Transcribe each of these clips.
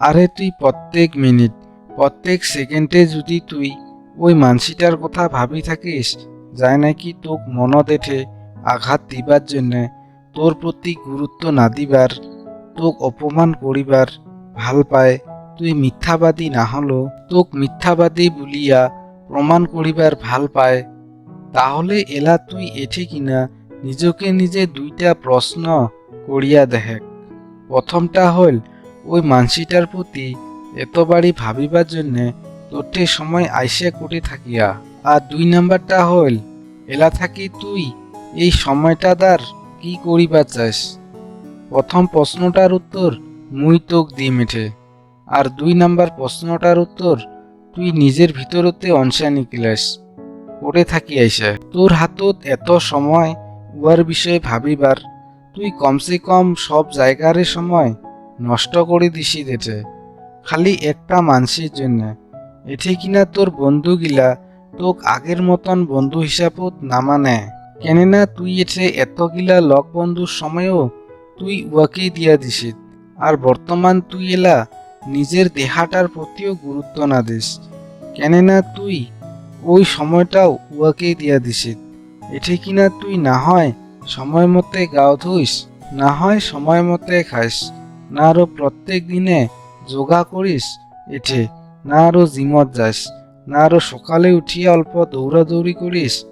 আরে তুই প্রত্যেক মিনিট, প্রত্যেক সেকেন্ডে যদি তুই ওই মানসিটার কথা ভাবি থাকিস, যায় নাকি তোক মনত এঠে আঘাত দিবার জন্যে তোর প্রতি গুরুত্ব না দিবার, তোক অপমান করিবার ভালো পায়, তুই মিথ্যাবাদী না হলো, তোক মিথ্যাবাদী বলিয়া প্রমাণ করিবার ভালো পায়। তাহলে এলা তুই এঠে কিনা নিজকে নিজে দুইটা প্রশ্ন করিয়া দেখ। প্রথমটা হল ওই মানসিটার প্রতি এতবারই ভাবিবার জন্যে তোরটে সময় আইসে কোটে থাকিয়া। আর দুই নাম্বারটা হল এলা থাকি তুই, এই সময়টা দ্বার কি করিবার চাস? প্রথম প্রশ্নটার উত্তর মুই তোক দি মেঠে। আর দুই নাম্বার প্রশ্নটার উত্তর তুই নিজের ভিতরতে অংশা নিকলাস করে থাকি আইসা। তোর হাতত এত সময় উয়ার বিষয়ে ভাবিবার, তুই কমসে কম সব জায়গারে সময় নষ্ট করে দিছি দেটে। খালি একটা মানসির জন্য। এঠে কিনা তোর বন্ধুগিলা তোক আগের মতন বন্ধু হিসাবত নামানে কেননা তুই এঠে এতগিলা লক বন্ধুর সময়ও তুই উয়াকেই দিয়া দিছিস আর বর্তমান তুই এলা নিজের দেহাটার প্রতিও গুরুত্ব না দিস। কেননা তুই ওই সময়টাও উয়াকেই দিয়া দিছিস এঠে কিনা তুই না হয় সময় মতে গাও ধুইস, না হয় সময় মতে খাইস। না আরও প্রত্যেক দিনে যোগা করিস এঠে, না আরও জিমত যাস না আরও সকালে উঠিয়া অল্প দৌড়াদৌড়ি করিস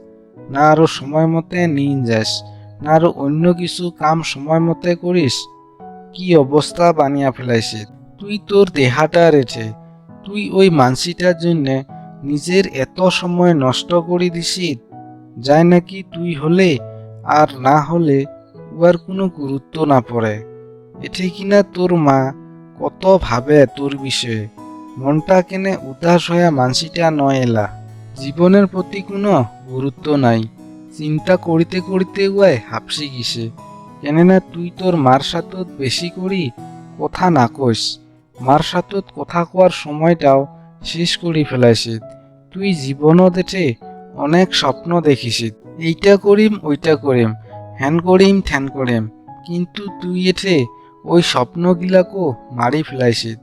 না আরও সময় মতে নিন যাস না আরও অন্য কিছু কাম সময় মতে করিস কি অবস্থা বানিয়া ফেলাইছে তুই তোর দেহাটা রেঠে তুই ওই মানসিটার জন্য নিজের এত সময় নষ্ট করে দিছি যায় নাকি তুই হলে আর না হলে উয়ার কোনো গুরুত্ব না পড়ে এঠে কিনা তোর মা কত ভাবে তোর বিষয়ে? মনটা কেনে উদাস হইয়া মানসিটা নয় এলা। জীবনের প্রতি কোনো গুরুত্ব নাই। চিন্তা করিতে করিতে উয়ায় হাপসি গিছে কেননা তুই তোর মার সাথত বেশি করি কথা না কইস। মার সাথত কথা কোয়ার সময়টাও শেষ করি ফেলাইছিস তুই জীবনও দেখে অনেক স্বপ্ন দেখিছিস এইটা করিম, ওইটা করিম হ্যান করিম ঠ্যান করিম। কিন্তু তুই এঠে ওই স্বপ্নগিলাকো মারি ফেলাইছিস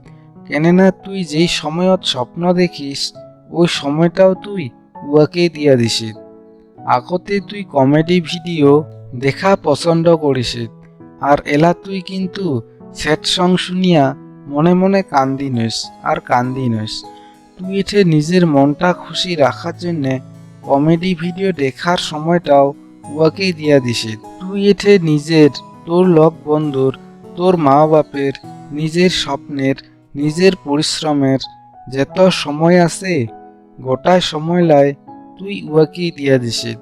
কেননা তুই যেই সময়ত স্বপ্ন দেখিস, ওই সময়টাও তুই উয়াকে দিয়া দিছিস আগতে তুই কমেডি ভিডিও দেখা পছন্দ করিছিস আর এলা তুই কিন্তু স্যাড সং শুনিয়া মনে মনে কান্দি নইস, আর কান্দি নইস। তুই এঠে নিজের মনটা খুশি রাখার জন্যে কমেডি ভিডিও দেখার সময়টাও উয়াকেই দিয়া দিছিস তুই এঠে নিজের তোর লক বন্ধুর তোর মা বাপের নিজের স্বপ্নের, নিজের পরিশ্রমের যত সময় আছে গোটায় সময় লাই তুই উয়াকেই দিয়া দিছিস।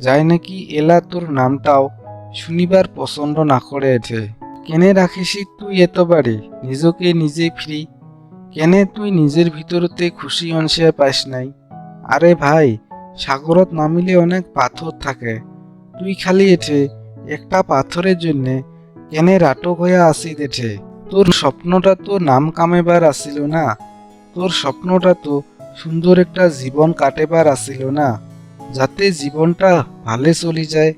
যাই নাকি এলা তোর নামটাও শুনিবার পছন্দ না করে এঠে। কেনে রাখিসি তুই এতবারে নিজকে নিজে ফ্রি। কেনে তুই নিজের ভিতরতে খুশি অংশিয়া পাইস নাই? আরে ভাই, সাগরত নামিলে অনেক পাথর থাকে। তুই খালি এঠে একটা পাথরের জন্যে কেনে রাটক হইয়া আসি দেঠে। তোর স্বপ্নটা তো নাম কামেবার আসিল না। তোর স্বপ্নটা তো সুন্দর একটা জীবন কাটেবার আসিল না। যাতে জীবনটা ভালে চলি যায়,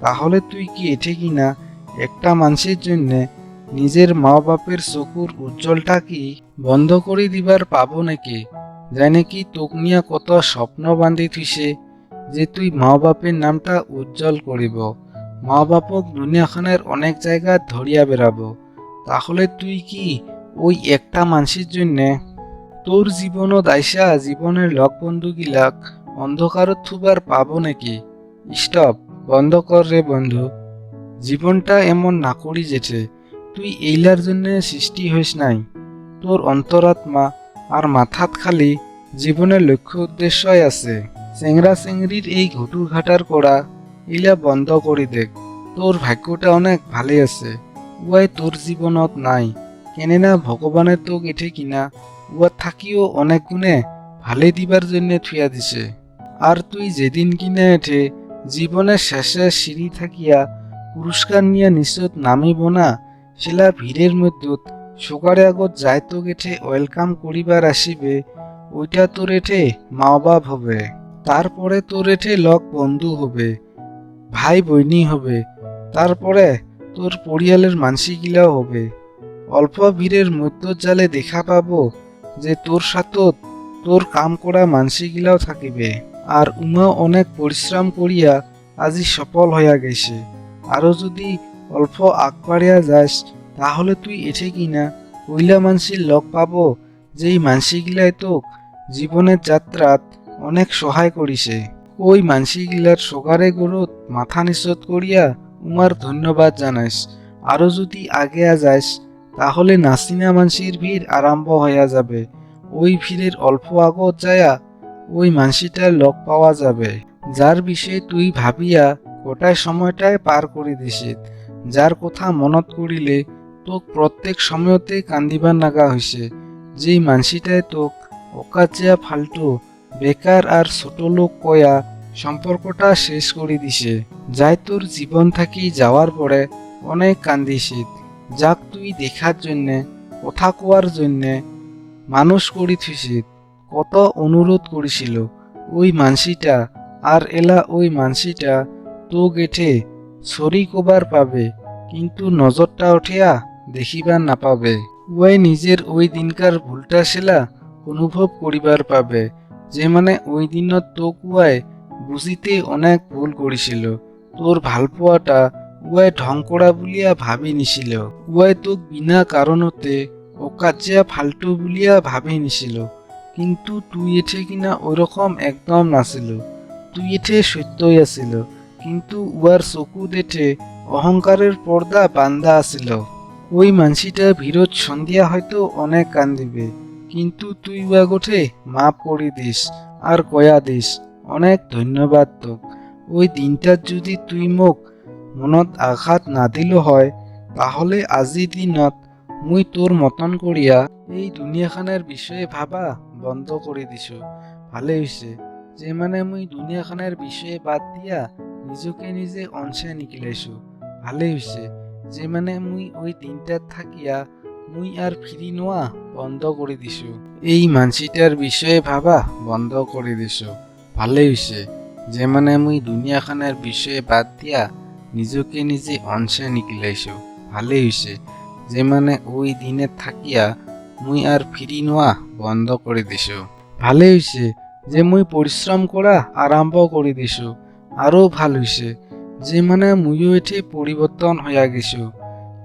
তাহলে তুই কি এঠে কিনা একটা মানুষের জন্যে নিজের মা বাপের চকুর উজ্জ্বলটা কি বন্ধ করে দিবার পাবো নাকি? যাই নাকি তোক নিয়া কত স্বপ্ন বান্ধি থুইছে যে তুই মা বাপের নামটা উজ্জ্বল করিব। মা বাপক দুনিয়াখানের অনেক জায়গা ধরিয়া বেড়াবো, তাহলে তুই কি ওই একটা মানুষের জন্যে? তোর জীবনত আইসা জীবনের লক বন্ধুগিলাক অন্ধকারত থুবার পাবো নাকি? স্টপ, বন্ধ কর রে বন্ধু। জীবনটা এমন না করি যেছে তুই এইলার জন্য সৃষ্টি হইস নাই। তোর অন্তরাত্মা আর মাথাত খালি জীবনের লক্ষ্য উদ্দেশ্যই আছে। চেংরা চেংড়ির এই ঘুটুর ঘাটার করা ইলা বন্ধ করে দেখ। তোর ভাগ্যটা অনেক ভালে আছে। উয়াই তোর জীবনত নাই। কেননা ভগবানের তোক এঠে কিনা। উয়া থাকিও অনেক গুণে ভালে দিবার জন্য থুয়া দিছে। আর তুই যেদিন কিনা এঠে জীবনের শেষে সিঁড়ি থাকিয়া পুরস্কার নিয়ে নিশ্চত নামিব না। সেলা ভিড়ের মধ্যে সকালে আগত যাই তো গেঠে ওয়েলকাম করিবার আসিবে ওইটা তোর এঠে মা বাপ হবে তারপরে তোর এঠে লক বন্ধু হবে। ভাই বইনি হবে, তারপরে তোর পরিয়ালের মানসিকগিলাও হবে। অল্প ভিড়ের মধ্যজালে দেখা পাবো যে তোর সাথত তোর কাম করা মানসিগিলাও থাকিবে। আর উমা অনেক পরিশ্রম করিয়া আজি সফল হইয়া গেছে। আরও যদি অল্প আগবাড়িয়া যাস, তাহলে তুই এঠে কিনা কইলা মানসির লগ পাবো, যেই মানসিগিলাই তোক জীবনের যাত্রাত অনেক সহায় করিছে। ওই মানসিগিলার সগারে গরুত মাথা নিচত করিয়া উমার ধন্যবাদ জানাইস। আরও যদি আগেয়া যাস তাহলে নাসিনা মানসির ভিড় আরম্ভ হইয়া যাবে। ওই ভিড়ের অল্প আগত যায়া ওই মানসিটার লগ পাওয়া যাবে। যার বিষয়ে তুই ভাবিয়া গোটায় সময়টায় পার করে দিছিস যার কথা মনত করিলে তোক প্রত্যেক সময়তে কান্দিবার নাগা হইছে যেই মানসিটায় তোক অকাজিয়া ফালতু বেকার আর ছোট লোক কয়া সম্পর্কটা শেষ করে দিছে। যাই তোর জীবন থাকি যাওয়ার পরে অনেক কান্দিছিস যাক তুই দেখার জন্যে, কথা কোয়ার জন্যে মানুষ করি থুইছিস কত অনুরোধ করেছিল ওই মানসিটা আর এলা ওই মানসিটা তো গেঠে সরি কবার পাবে, কিন্তু নজরটা উঠিয়া দেখিবার না পাবে। ওই নিজের ওই দিনকার ভুলটা সেলা অনুভব করিবার পাবে। যে মানে ওই দিনত তোক উয়াই বুঝিতে অনেক ভুল করিছিল। তোর ভালপোৱাটা উয়াই ঢং কৰা বুলিয়া ভাবি নিছিল উয়াই তোক বিনা কাৰণতে অকাজিয়া ফাল্টু বুলিয়া ভাবি নিছিল কিন্তু তুই এঠে কিনা ওইরকম একদম নাছিল। তুই এঠে সত্যই আছিল। কিন্তু উয়ার চকু দেঠে অহংকারের পর্দা বান্ধা আছিল। ওই মানসিটা ভিড়ত সন্ধিয়া হয়তো অনেক কান্দিবে। কিন্তু তুই উয়া গোঠে মাপ করে দিস আর কয়া দিস। অনেক ধন্যবাদ তোক। ওই দিনটাত যদি তুই মোক মনত আঘাত না দিল হয়, তাহলে আজি দিনত মুই তোর মতন করিয়া এই দুনিয়াখানের বিষয়ে ভাবা বন্ধ করে দিছো। ভালে হইছে যে মানে মুই দুনিয়াখানের বিষয়ে বাদ দিয়া নিজকে নিজে অংশে নিকিলাইছো। ভালে হইছে যে মানে মুই ওই দিনটাত থাকিয়া মুই আর ফিরি নোয়া, বন্ধ করে দিছো। এই মানসিটার বিষয়ে ভাবা, বন্ধ করে দিছো। ভালে হইছে যে মানে মুই দুনিয়াখানের বিষয়ে বাদ দিয়া, নিজকে নিজে অংশে নিকিলাইছো। ভালে হইছে যে মানে ওই দিনে থাকিয়া মুই আর ফিরি নোয়া বন্ধ করে দিছো। ভালে হইছে যে মুই পরিশ্রম করা আরম্ভ করে দিছো। আরও ভালো হইছে যে মানে মুইও এঠে পরিবর্তন হইয়া গেছো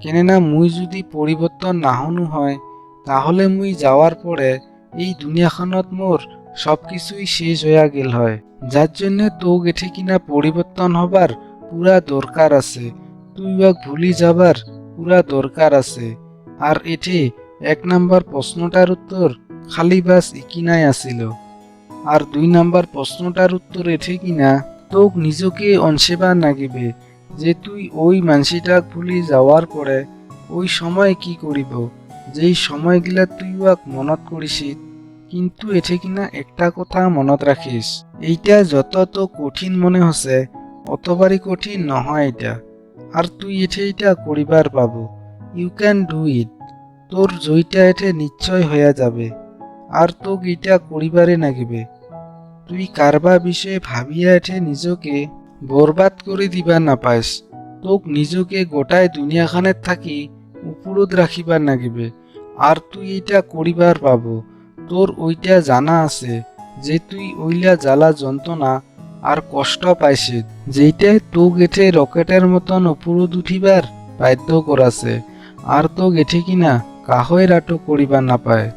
কেননা মুই যদি পরিবর্তন না হনু হয়, তাহলে মুই যাওয়ার পরে এই দুনিয়াখনত মোর সব কিছুই শেষ হইয়া গেল হয়। যার জন্য তোক এঠে কিনা পরিবর্তন হবার পুরা দরকার আছে। তুই বা ভুলি যাবার পুরা দরকার আছে। আর এঠে এক নাম্বার প্রশ্নটার উত্তর খালি বাস ইকিনাই আসিল আর দুই নাম্বার প্রশ্নটার উত্তর এঠে কিনা তোক নিজকে অনসেবার নাগিবে। যে তুই ওই মানসিটাক ভুলি যাওয়ার পরে ওই সময় কি করিব? যেই সময়গিলা তুই ওয়াক মনত করিছিস কিন্তু এঠে কিনা একটা কথা মনত রাখিস। এইটা যত তো কঠিন মনে হচ্ছে অতবারই কঠিন নহয় এটা। আর তুই এঠে এটা করিবার পাবো। ইউ ক্যান ডু ইট তোর জয়টা এঠে নিশ্চয় হইয়া যাবে। আর তোক এটা করিবারে নাগিবে। তুই কারবা বিষয়ে ভাবিয়া এঠে নিজকে বরবাদ করে দিবা না পাইস তোক নিজকে গোটায় দুনিয়াখানের থাকি উপরত রাখিবার নাগিবে। আর তুই এটা করিবার পাব। তোর ওইটা জানা আছে যে তুই ওইলা জ্বালা যন্ত্রণা আর কষ্ট পাইছে যেইটাই তোক এঠে রকেটের মতন উপরত উঠিবার বাধ্য করাছে আর তোক এঠে কিনা কাহই রাটো করিবার নাপায়।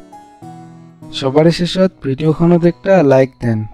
সবার শেষত ভিডিওখনত একটা লাইক দেন।